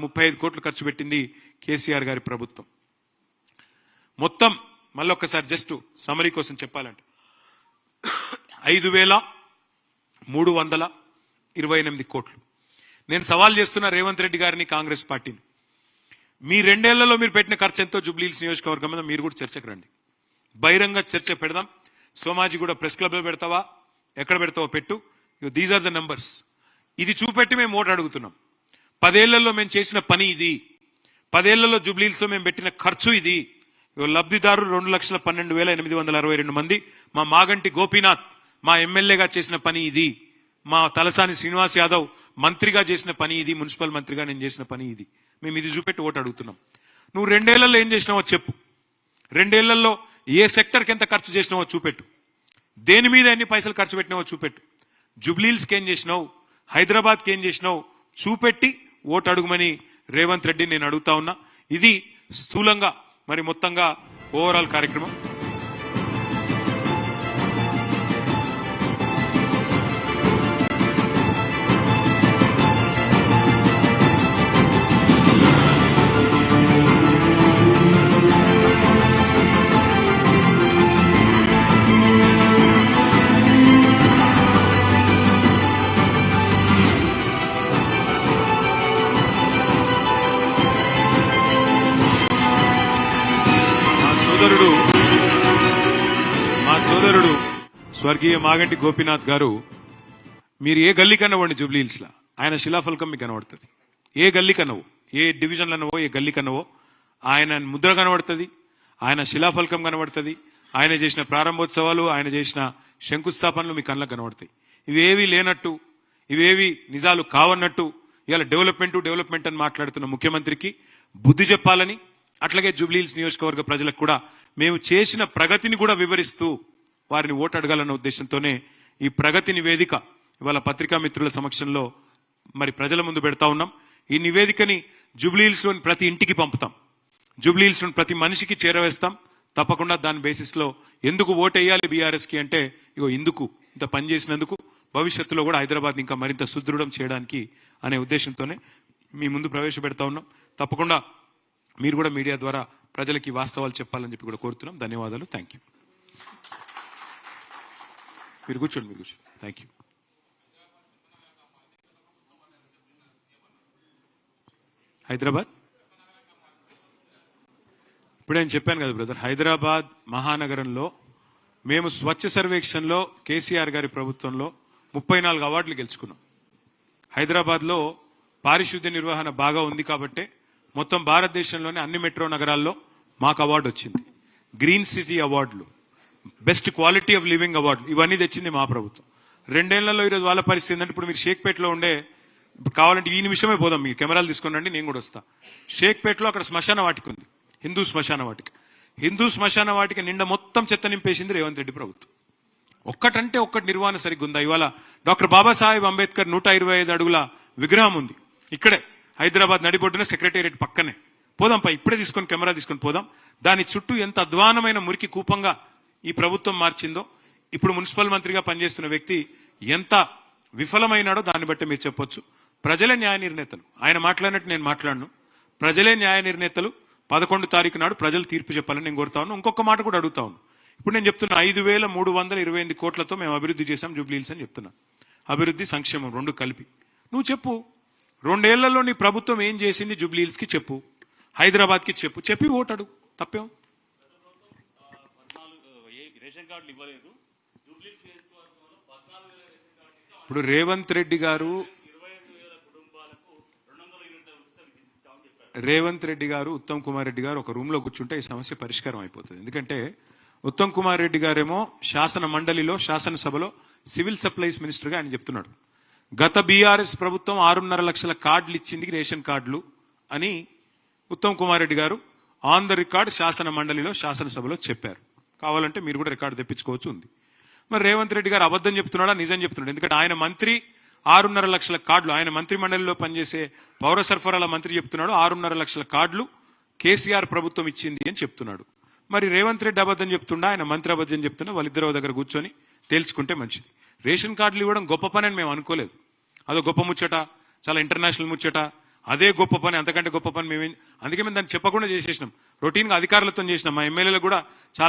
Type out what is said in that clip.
ముప్పై ఐదు కోట్లు ఖర్చు పెట్టింది కేసీఆర్ గారి ప్రభుత్వం. మొత్తం మళ్ళొక్కసారి జస్ట్ సమరీ కోసం చెప్పాలంటే ఐదు వేల మూడు వందల ఇరవై ఎనిమిది కోట్లు. నేను సవాల్ చేస్తున్న రేవంత్ రెడ్డి గారిని కాంగ్రెస్ పార్టీని. మీ రెండేళ్ళలో మీరు పెట్టిన ఖర్చు ఎంతో? జూబ్లీహిల్స్ నియోజకవర్గం మీద మీరు కూడా చర్చకు రండి. బహిరంగ చర్చ పెడదాం. సోమాజీ కూడా ప్రెస్ క్లబ్లో పెడతావా? ఎక్కడ పెడతావో పెట్టు. దీస్ ఆర్ ద నెంబర్స్ ఇది చూపెట్టి మేము ఓటు అడుగుతున్నాం. పదేళ్ళలో మేము చేసిన పని ఇది. పదేళ్ళలో జూబ్లీస్లో మేము పెట్టిన ఖర్చు ఇది. లబ్ధిదారు లబ్ధిదారులు రెండు లక్షల పన్నెండు వేల ఎనిమిది వందల అరవై రెండు మంది. మా మాగంటి గోపీనాథ్ మా ఎమ్మెల్యేగా చేసిన పని ఇది. మా తలసాని శ్రీనివాస్ యాదవ్ మంత్రిగా చేసిన పని ఇది. మున్సిపల్ మంత్రిగా నేను చేసిన పని ఇది. మేము ఇది చూపెట్టి ఓటు అడుగుతున్నాం. నువ్వు రెండేళ్ళలో ఏం చేసినావో చెప్పు. రెండేళ్ళలో ఏ సెక్టర్కి ఎంత ఖర్చు చేసినావో చూపెట్టు. దేని మీద ఎన్ని పైసలు ఖర్చు పెట్టినావో చూపెట్టు. జుబ్లీల్స్కి ఏం చేసినావు? హైదరాబాద్కి ఏం చేసినావు? చూపెట్టి ఓటు అడుగుమని రేవంత్ రెడ్డి నేను అడుగుతా ఉన్నా. ఇది స్థూలంగా మరి మొత్తంగా ఓవరాల్ కార్యక్రమం. సోదరుడు స్వర్గీయ మాగంటి గోపీనాథ్ గారు మీరు ఏ గల్లీ కన్నవ్వండి జూబ్లీహిల్స్ లా ఆయన శిలాఫలకం మీకు కనబడుతుంది. ఏ గల్లీ కన్నవో? ఏ డివిజన్ అనవో ఏ గల్లీ కన్నవో ఆయన ముద్ర కనబడుతుంది ఆయన శిలాఫలకం కనబడుతుంది ఆయన చేసిన ప్రారంభోత్సవాలు ఆయన చేసిన శంకుస్థాపనలు మీ కళ్ళకు కనబడతాయి. ఇవేవి లేనట్టు ఇవేవి నిజాలు కావన్నట్టు ఇవాళ డెవలప్మెంట్ డెవలప్మెంట్ అని మాట్లాడుతున్న ముఖ్యమంత్రికి బుద్ధి చెప్పాలని అట్లాగే జూబ్లీహిల్స్ నియోజకవర్గ ప్రజలకు కూడా మేము చేసిన ప్రగతిని కూడా వివరిస్తూ వారిని ఓటు అడగాలన్న ఉద్దేశంతోనే ఈ ప్రగతి నివేదిక ఇవాళ పత్రికా మిత్రుల సమక్షంలో మరి ప్రజల ముందు పెడతా ఉన్నాం. ఈ నివేదికని జూబ్లీహిల్స్లోని ప్రతి ఇంటికి పంపుతాం. జూబ్లీహిల్స్లోని ప్రతి మనిషికి చేరవేస్తాం. తప్పకుండా దాని బేసిస్లో ఎందుకు ఓటేయాలి బీఆర్ఎస్కి అంటే ఇగో ఇందుకు ఇంత పని చేసినందుకు భవిష్యత్తులో కూడా హైదరాబాద్ ఇంకా మరింత సుదృఢం చేయడానికి అనే ఉద్దేశంతోనే మీ ముందు ప్రవేశపెడతా ఉన్నాం. తప్పకుండా మీరు కూడా మీడియా ద్వారా ప్రజలకి వాస్తవాలు చెప్పాలని చెప్పి కూడా కోరుతున్నాం. ధన్యవాదాలు. థ్యాంక్ యూ మీరు కూర్చోండి మీరు కూర్చోండి. Thank you Hyderabad? ఇప్పుడు నేను చెప్పాను కదా బ్రదర్. హైదరాబాద్ మహానగరంలో మేము స్వచ్ఛ సర్వేక్షణలో కేసీఆర్ గారి ప్రభుత్వంలో ముప్పై నాలుగు అవార్డులు గెలుచుకున్నాం. హైదరాబాద్లో పారిశుద్ధ్య నిర్వహణ బాగా ఉంది కాబట్టే మొత్తం భారతదేశంలోని అన్ని మెట్రో నగరాల్లో మాకు అవార్డు వచ్చింది. గ్రీన్ సిటీ అవార్డులు. Best quality of living award. ఇవన్నీ తెచ్చింది మా ప్రభుత్వం. రెండేళ్ళలో ఈరోజు వాళ్ళ పరిస్థితి ఏంటంటే ఇప్పుడు మీరు షేక్పేటలో ఉండే కావాలంటే ఈ నిమిషమే పోదాం మీ కెమెరాలు తీసుకుని రండి నేను కూడా వస్తా. షేక్పేటలో అక్కడ శ్మశాన వాటిక ఉంది. హిందూ శ్మశాన వాటిక. హిందూ శ్మశాన వాటిక నిండా మొత్తం చెత్త నింపేసింది రేవంత్ రెడ్డి ప్రభుత్వం. ఒక్కటంటే ఒక్కటి నిర్వహణ సరిగ్గా ఉందా? ఇవాళ డాక్టర్ బాబాసాహెబ్ అంబేద్కర్ నూట ఇరవై ఐదు అడుగుల విగ్రహం ఉంది. ఇక్కడే హైదరాబాద్ నడిబొడ్డున సెక్రటేరియట్ పక్కనే. పోదాం పై ఇప్పుడే తీసుకొని కెమెరా తీసుకొని పోదాం. దాని చుట్టూ ఎంత అధ్వానమైన మురికి కూపంగా ఈ ప్రభుత్వం మార్చిందో ఇప్పుడు మున్సిపల్ మంత్రిగా పనిచేస్తున్న వ్యక్తి ఎంత విఫలమైనాడో దాన్ని బట్టి మీరు చెప్పొచ్చు. ప్రజలే న్యాయ నిర్ణేతలు. ఆయన మాట్లాడినట్టు నేను మాట్లాడను. ప్రజలే న్యాయ నిర్ణేతలు. పదకొండు తారీఖు నాడు ప్రజలు తీర్పు చెప్పాలని నేను కోరుతా ఉన్నాను. ఇంకొక మాట కూడా అడుగుతా ఉన్నాను. ఇప్పుడు నేను చెప్తున్నా ఐదు వేల మూడు వందల ఇరవై ఎనిమిది కోట్లతో మేము అభివృద్ధి చేశాం జూబ్లీహిల్స్ అని చెప్తున్నా. అభివృద్ధి సంక్షేమం రెండు కలిపి. నువ్వు చెప్పు. రెండేళ్ళలో నీ ప్రభుత్వం ఏం చేసింది జూబ్లీహిల్స్కి చెప్పు. హైదరాబాద్కి చెప్పు. చెప్పి ఓటడు తప్పేం? కార్డులు ఇవ్వలేదు ఇప్పుడు రేవంత్ రెడ్డి గారు రేవంత్ రెడ్డి గారు ఉత్తమ్ కుమార్ రెడ్డి గారు ఒక రూమ్లో కూర్చుంటే ఈ సమస్య పరిష్కారం అయిపోతుంది. ఎందుకంటే ఉత్తమ్ కుమార్ రెడ్డి గారేమో శాసన మండలిలో శాసనసభలో సివిల్ సప్లైస్ మినిస్టర్గా ఆయన చెప్తున్నాడు. గత బీఆర్ఎస్ ప్రభుత్వం ఆరున్నర లక్షల కార్డులు ఇచ్చింది రేషన్ కార్డులు అని ఉత్తమ్ కుమార్ రెడ్డి గారు ఆన్ ద రికార్డ్ శాసన మండలిలో శాసనసభలో చెప్పారు. కావాలంటే మీరు కూడా రికార్డు తెప్పించుకోవచ్చు ఉంది. మరి రేవంత్ రెడ్డి గారు అబద్ధం చెప్తున్నాడా? నిజం చెప్తున్నాడు. ఎందుకంటే ఆయన మంత్రి ఆరున్నర లక్షల కార్డులు. ఆయన మంత్రి మండలిలో పనిచేసే పౌర సరఫరాల మంత్రి చెప్తున్నాడు ఆరున్నర లక్షల కార్డులు కేసీఆర్ ప్రభుత్వం ఇచ్చింది అని చెప్తున్నాడు. మరి రేవంత్ రెడ్డి అబద్ధం చెప్తుండా? ఆయన మంత్రి అబద్ధం చెప్తున్నా? వాళ్ళిద్దరు దగ్గర కూర్చొని తేల్చుకుంటే మంచిది. రేషన్ కార్డులు ఇవ్వడం గొప్ప పని అని మేము అనుకోలేదు. అదో గొప్ప ముచ్చట చాలా ఇంటర్నేషనల్ ముచ్చట అదే గొప్ప పని అంతకంటే గొప్ప పని మేము అందుకే మేము దాన్ని చెప్పకుండా చేసేసినాం. రొటీన్గా అధికారులతో చేసినాం. మా ఎమ్మెల్యేలు కూడా చాలా